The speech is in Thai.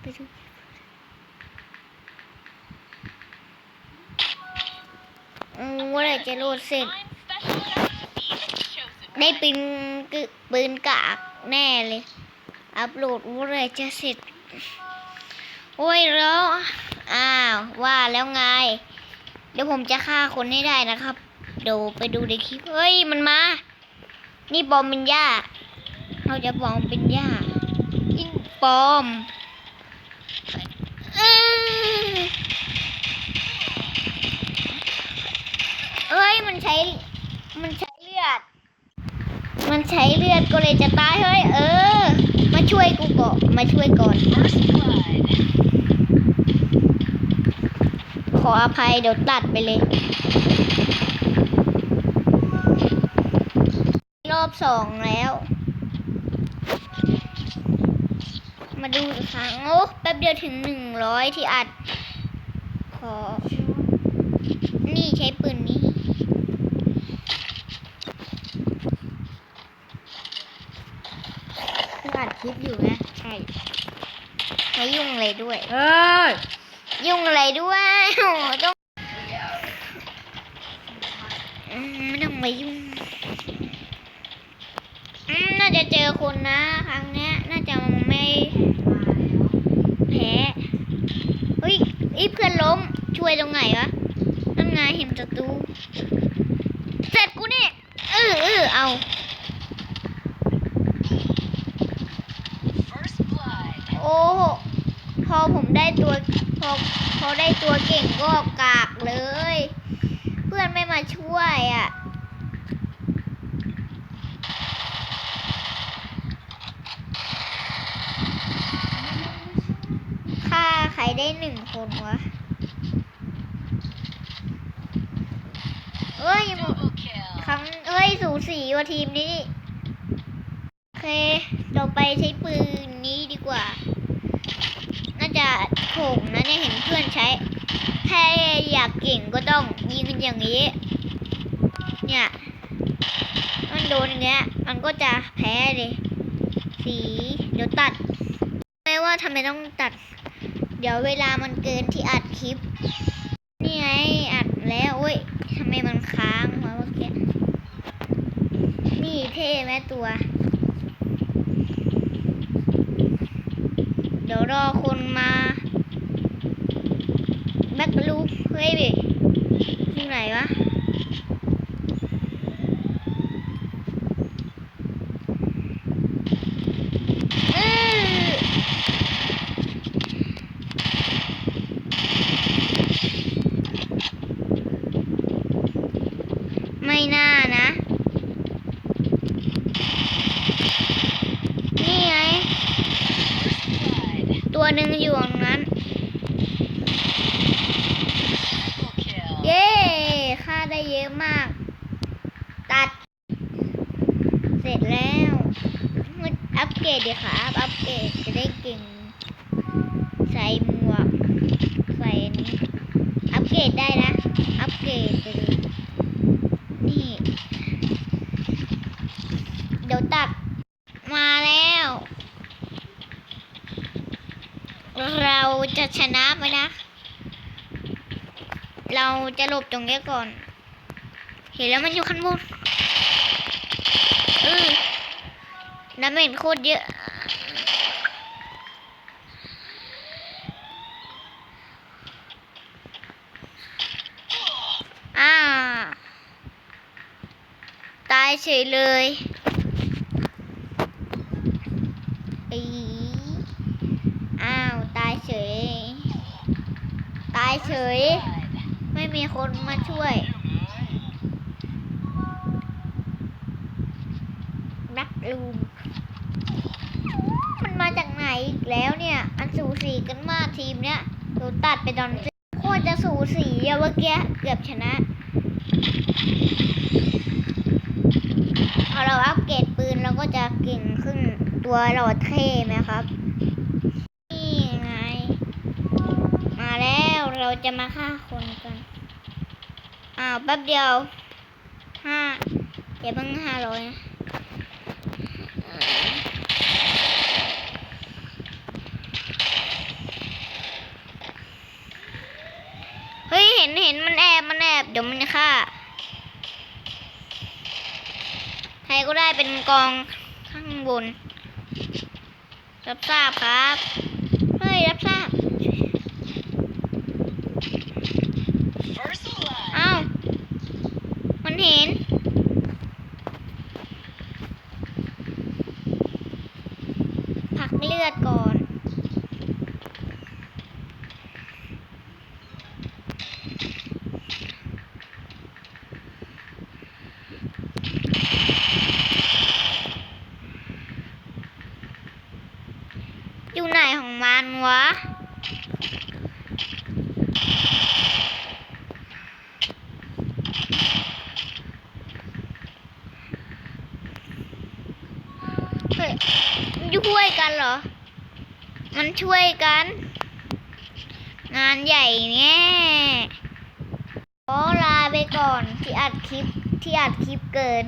ไปดูอืมเมื่อไรจะโหลดเสร็จ ได้ปืนกึปืนกากแน่เลย อัพโหลดเมื่อไรจะเสร็จ โอ้ยแล้วอ้าวว่าแล้วไง เดี๋ยวผมจะฆ่าคนให้ได้นะครับเดี๋ยวไปดูในคลิป เฮ้ย มันมา นี่บอมเป็นหญ้า เราจะบอมเป็นหญ้ายิงปอม เอ้ยมันใช้ มันใช้เลือด มันใช้เลือดก็เลยจะตายเฮ้ยเออ มาช่วยกูก่อนมาช่วยก่อน ขออภัยเดี๋ยวตัดไปเลย รอบสองแล้ว มาดูอีกครั้งโอ้แป๊บเดียวถึงหนึ่งร้อยที่อัด ขอ นี่ใช้ปืนนี้อัดคลิปอยู่นะ ใช่ไม่ยุ่งอะไรด้วย เอ้ย ยุ่งอะไรด้วยโอ้ต้องอืมไม่ต้องมายุ่งอืมน่าจะเจอคนนะครั้งเนี้ยน่าจะ ไม่แพ้เฮ้ยไอ้เพื่อนล้มช่วยตรงไหนวะนั่นไงเห็นศัตรูเสร็จกูนี่เออเออเอาโอ้พอผมได้ตัวพอพอได้ตัวเก่งก็กากเลย เพื่อนไม่มาช่วยอะาใครได้หนึ่ง คนวะเอ้ยคำเอ้ย สูสีว่าทีมนี้ โอเค เราไปใช้ปืนนี้ดีกว่า น่าจะโถงนะเนี่ยเห็นเพื่อนใช้ ถ้าอยากเก่งก็ต้องยิงอย่างนี้ เนี่ย มันโดนอย่างเงี้ย มันก็จะแพ้เลย สี เดี๋ยวตัด ไม่ว่าทำไมต้องตัด เดี๋ยวเวลามันเกินที่อัดคลิป นี่ไงอัดแล้วโอ้ยทำไมมันค้างวะเมื่อกี้ นี่เท่ไหมตัว เดี๋ยวรอคนมาแบ็กลูเฮ้ยเว้ยอยู่ไหนวะ อื้อไม่น่านะ นี่ไง ตัวหนึ่งอยู่ตรงนั้น เย้ค่าได้เย อะมาก ตัด เสร็จแล้วอัปเกรดดีค่ะอัปเกรดจะได้เก่ง ใส่หมวก ใส่นี้อัปเกรดได้นะ อัปเกรดไปเลยนี่ เดี๋ยวตัดมาแล้ว เราจะชนะไหมนะ เราจะหลบตรงนี้ก่อน เห็นแล้วมันอยู่ข้างบนเออน้ำเม็นโคตรเยอะ อ่า ตายเฉยเลยอีอ้าว ตายเฉย ตายเฉย ไม่มีคนมาช่วย ลูม มันมาจากไหนอีกแล้วเนี่ย อันสูสีกันมากทีมเนี้ยเราตัดไปตอนนี้โคตรจะสูสีอะเมื่อกี้เกือบชนะพอเราอัปเกรดปืนเราก็จะเก่งขึ้นตัวเราเท่ไหมครับ นี่ไง มาแล้วเราจะมาฆ่าคนกัน อ้าวแป๊บเดียวห้าเดี๋ยวเพิ่งห้าร้อยนะ เฮ้ย เห็นเห็นมันแอบมันแอบเดี๋ยวมันฆ่าใครก็ได้เป็นกองข้างบน รับทราบครับ เฮ้ย รับทบ อดก่อนอยู่ไหนของมันวะ เฮ้ยมันช่วยกันเหรอ มันช่วยกัน งานใหญ่เนี่ยขอลาไปก่อนที่อัดคลิปที่อัดคลิปเกิน